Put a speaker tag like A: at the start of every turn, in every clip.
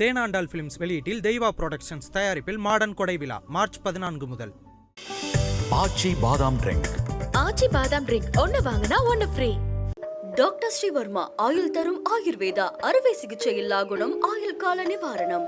A: Thenandal films வெளியீட்டில் தெய்வா productions தயாரிப்பில் modern கொடை விழா மார்ச் பதினான்கு முதல்.
B: ஆச்சி பாதாம் ட்ரிங்க்.
C: ஆச்சி பாதாம் ட்ரிங்க் ஒன்னு வாங்கினா ஒன்னு ஃப்ரீ. டாக்டர் ஸ்ரீவர்மா ஆயுள் தரும் ஆயுர்வேதா அறுவை சிகிச்சை இல்லா குணம் ஆயுள் கால நிவாரணம்.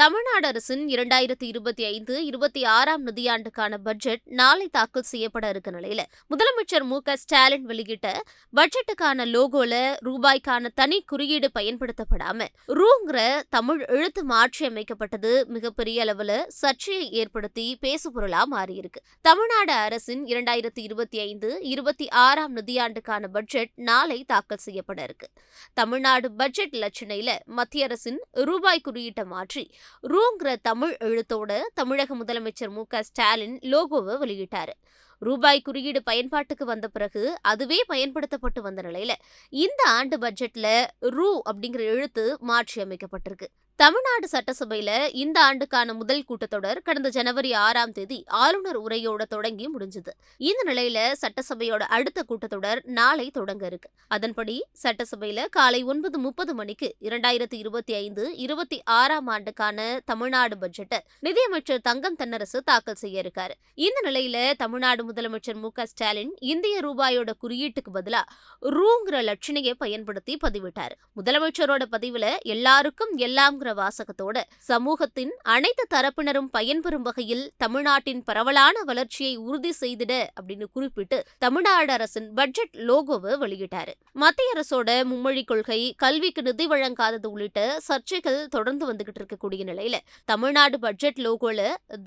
D: தமிழ்நாடு அரசின் இரண்டாயிரத்தி இருபத்தி ஐந்து இருபத்தி ஆறாம் நிதியாண்டுக்கான பட்ஜெட் நாளை தாக்கல் செய்யப்பட இருக்க நிலையில. முதலமைச்சர் மு க ஸ்டாலின் வெளியிட்ட பட்ஜெட்டுக்கான லோகோல ரூபாய்க்கான தனி குறியீடு பயன்படுத்தப்படாம ரூங்கிற தமிழ் எழுத்து மாற்றி அமைக்கப்பட்டது மிகப்பெரிய அளவுல சர்ச்சையை ஏற்படுத்தி பேசுபொருளா மாறியிருக்கு. தமிழ்நாடு அரசின் இரண்டாயிரத்தி இருபத்தி ஐந்து இருபத்தி ஆறாம் நிதியாண்டுக்கான பட்ஜெட் நாளை தாக்கல் செய்யப்பட இருக்கு. தமிழ்நாடு பட்ஜெட் லட்சணையில மத்திய அரசின் ரூபாய் குறியீட்டை மாற்றி ரூங்கிற தமிழ் எழுத்தோட தமிழக முதலமைச்சர் மு க ஸ்டாலின் லோகோவை வெளியிட்டாரு. ரூபாய் குறியீடு பயன்பாட்டுக்கு வந்த பிறகு அதுவே பயன்படுத்தப்பட்டு வந்த நிலையில இந்த ஆண்டு பட்ஜெட்ல ரூ அப்படிங்கிற எழுத்து மாற்றி அமைக்கப்பட்டிருக்கு தமிழ்நாடு சட்டசபையில இந்த ஆண்டுக்கான முதல் கூட்டத்தொடர் கடந்த ஜனவரி ஆறாம் தேதி ஆளுநர் உரையோட தொடங்கி முடிஞ்சது. இந்த நிலையில சட்டசபையோட அடுத்த கூட்டத்தொடர் நாளை தொடங்க இருக்கு. அதன்படி சட்டசபையில காலை ஒன்பது முப்பது மணிக்கு இரண்டாயிரத்தி இருபத்தி ஐந்து இருபத்தி ஆறாம் ஆண்டுக்கான தமிழ்நாடு பட்ஜெட்டை நிதியமைச்சர் தங்கம் தென்னரசு தாக்கல் செய்ய இருக்காரு. இந்த நிலையில தமிழ்நாடு முதலமைச்சர் மு க ஸ்டாலின் இந்திய ரூபாயோட குறியீட்டுக்கு பதிலா ரூங்கிற லட்சணையை பயன்படுத்தி பதிவிட்டார். முதலமைச்சரோட பதிவுல எல்லாருக்கும் எல்லாம்ங்கிற வாசகத்தோடு சமூகத்தின் அனைத்து தரப்பினரும் பயன்பெறும் வகையில் தமிழ்நாட்டின் பரவலான வளர்ச்சியை உறுதி செய்திட அப்படின்னு குறிப்பிட்டு தமிழ்நாடு அரசின் பட்ஜெட் லோகோவை வெளியிட்டாரு. மத்திய அரசோட மும்மொழி கொள்கை கல்விக்கு நிதி வழங்காதது உள்ளிட்ட சர்ச்சைகள் தொடர்ந்து வந்துகிட்டு இருக்கக்கூடிய நிலையில தமிழ்நாடு பட்ஜெட் லோகோல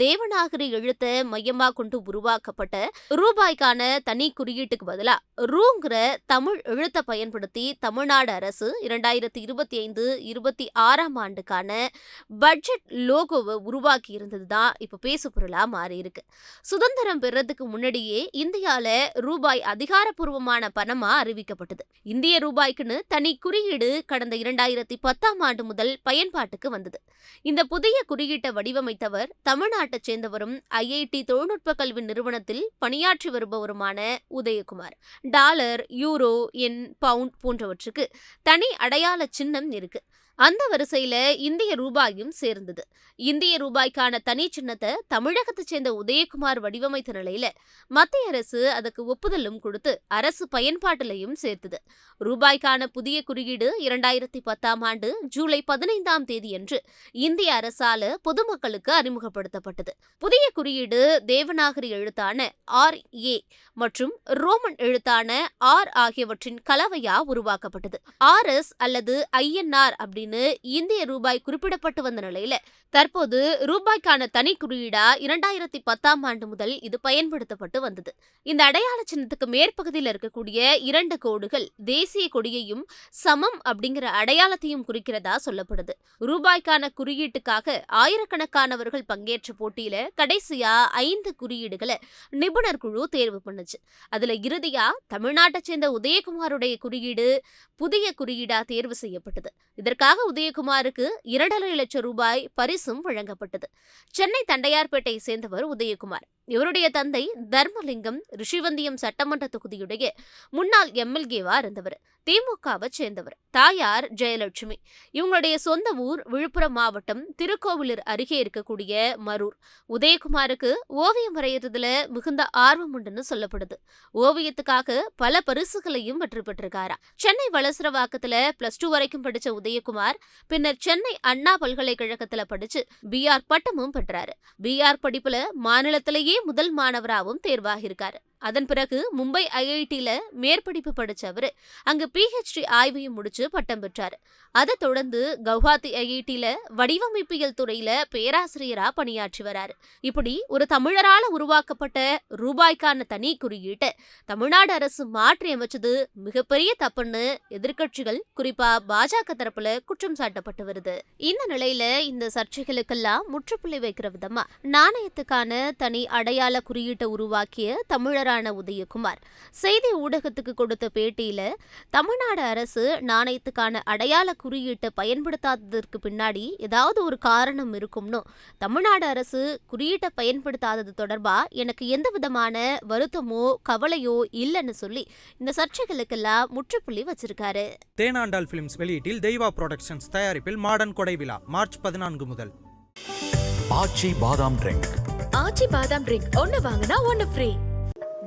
D: தேவநாகரி எழுத்த மையமா கொண்டு உருவாக்கப்பட்ட ரூபாய்க்கான தனி குறியீட்டுக்கு பதிலா ரூங்கிற தமிழ் எழுத்தை பயன்படுத்தி தமிழ்நாடு அரசு இரண்டாயிரத்தி இருபத்தி ஐந்து இருபத்தி ஆறாம் ஆண்டுக்கு அதற்கான பட்ஜெட் லோகோவை உருவாக்கி இருந்தது தான் இப்போ பேசுபொருளா மாறி இருக்கு. சுதந்திரம் பெறதுக்கு முன்னாடியே இந்தியால ரூபாய் அதிகாரப்பூர்வமான பணமா அறிவிக்கப்பட்டது. இந்திய ரூபாய்க்குன்னு தனி குறியீடு கடந்த இரண்டாயிரத்தி பத்தாம் ஆண்டு முதல் பயன்பாட்டுக்கு வந்தது. இந்த புதிய குறியீட்டை வடிவமைத்தவர் தமிழ்நாட்டைச் சேர்ந்தவரும் ஐஐடி தொழில்நுட்ப கல்வி நிறுவனத்தில் பணியாற்றி வருபவருமான உதயகுமார். டாலர் யூரோ என் பவுண்ட் போன்றவற்றுக்கு தனி அடையாள சின்னம் இருக்கு. அந்த வரிசையில இந்திய ரூபாயும் சேர்ந்தது. இந்திய ரூபாய்க்கான தனி சின்னத்தை தமிழகத்தைச் சேர்ந்த உதயகுமார் வடிவமைத்த நிலையில மத்திய அரசு அதுக்கு ஒப்புதலும் கொடுத்து அரசு பயன்பாட்டிலையும் சேர்த்தது. ரூபாய்க்கான புதிய குறியீடு இரண்டாயிரத்தி பத்தாம் ஆண்டு ஜூலை பதினைந்தாம் தேதியன்று இந்திய அரசால பொதுமக்களுக்கு அறிமுகப்படுத்தப்பட்டது. புதிய குறியீடு தேவநாகரி எழுத்தான ஆர் ஏ மற்றும் ரோமன் எழுத்தான ஆர் ஆகியவற்றின் கலவையா உருவாக்கப்பட்டது. ஆர் எஸ் அல்லது ஐஎன்ஆர் அப்படின்னு அப்படின்னு இந்திய ரூபாய் குறிப்பிடப்பட்டு வந்த நிலையில தற்போது ரூபாய்க்கான தனி குறியீடா இரண்டாயிரத்தி பத்தாம் ஆண்டு முதல் இது பயன்படுத்தப்பட்டு வந்தது. இந்த அடையாள சின்னத்துக்கு மேற்பகுதியில் இருக்கக்கூடிய இரண்டு கோடுகள் தேசிய கொடியையும் சமம் அப்படிங்கிற அடையாளத்தையும் குறிக்கிறதா சொல்லப்படுது. ரூபாய்க்கான குறியீட்டுக்காக ஆயிரக்கணக்கானவர்கள் பங்கேற்ற போட்டியில கடைசியா ஐந்து குறியீடுகளை நிபுணர் குழு தேர்வு பண்ணுச்சு. அதுல இறுதியா தமிழ்நாட்டை சேர்ந்த உதயகுமாருடைய குறியீடு புதிய குறியீடா தேர்வு செய்யப்பட்டது. இதற்காக உதயகுமாருக்கு இரண்டரை லட்சம் ரூபாய் பரிசும் வழங்கப்பட்டது. சென்னை தண்டையார்பேட்டை சேர்ந்தவர் உதயகுமார். இவருடைய தந்தை தர்மலிங்கம் ரிஷிவந்தியம் சட்டமன்ற தொகுதியுடைய முன்னாள் எம்எல்ஏவா இருந்தவர் திமுகவை சேர்ந்தவர். தாயார் ஜெயலட்சுமி. இவங்களுடைய சொந்த ஊர் விழுப்புரம் மாவட்டம் திருக்கோவிலூர் அருகே இருக்கக்கூடிய மரூர். உதயகுமாருக்கு ஓவியம் வரையறதுல மிகுந்த ஆர்வம் உண்டுன்னு சொல்லப்படுது. ஓவியத்துக்காக பல பரிசுகளையும் வெற்றி பெற்றிருக்காரா. சென்னை வளசரவாக்கத்துல பிளஸ் டூ வரைக்கும் படிச்ச உதயகுமார் பின்னர் சென்னை அண்ணா பல்கலைக்கழகத்துல படிச்சு பிஆர் பட்டமும் பெற்றாரு. பிஆர் படிப்புல மாநிலத்திலேயே முதல் மாணவராகவும் தேர்வாகியிருக்காரு. அதன் பிறகு மும்பை ஐஐடியில் மேற்படிப்பு படிச்சவரு. அங்கு பிஹெச்டி ஆய்வையும் முடிச்சு பட்டம் பெற்றார். அதை தொடர்ந்து கவுஹாத்தி ஐஐடியில் வடிவமைப்பியல் துறையில பேராசிரியரா பணியாற்றி வரார். இப்படி ஒரு தமிழரால் உருவாக்கப்பட்ட ரூபாய்க்கான தனி குறியீட்டை தமிழ்நாடு அரசு மாற்றி அமைச்சது மிகப்பெரிய தப்புன்னு எதிர்க்கட்சிகள் குறிப்பா பாஜக தரப்புல குற்றம் சாட்டப்பட்டு வருது. இந்த நிலையில இந்த சர்ச்சைகளுக்கெல்லாம் முற்றுப்புள்ளி வைக்கிற விதமா நாணயத்துக்கான தனி அடையாள குறியீட்டை உருவாக்கிய தமிழர் அமைச்சரான உதயகுமார். செய்தி ஊடகத்துக்கு கொடுத்த பேட்டியில தமிழ்நாடு அரசு நாணயத்துக்கான அடையாள குறியீட்டை பயன்படுத்தாததற்கு பின்னாடி ஏதாவது ஒரு காரணம் இருக்கும்னு தமிழ்நாடு அரசு குறியீட்டை பயன்படுத்தாதது தொடர்பா? எனக்கு எந்த விதமான வருத்தமோ கவலையோ இல்லைன்னு சொல்லி இந்த சர்ச்சைகளுக்கெல்லாம் முற்றுப்புள்ளி வச்சிருக்காரு.
A: தேனாண்டால் பிலிம்ஸ் வெளியீட்டில் தெய்வா புரொடக்ஷன்ஸ் தயாரிப்பில் மாடர்ன் கொடை விழா மார்ச் பதினான்கு முதல்.
B: ஆச்சி பாதாம் ட்ரிங்க்
C: ஆச்சி பாதாம் ட்ரிங்க் ஒன்னு வாங்கினா ஒன்னு ஃப்ரீ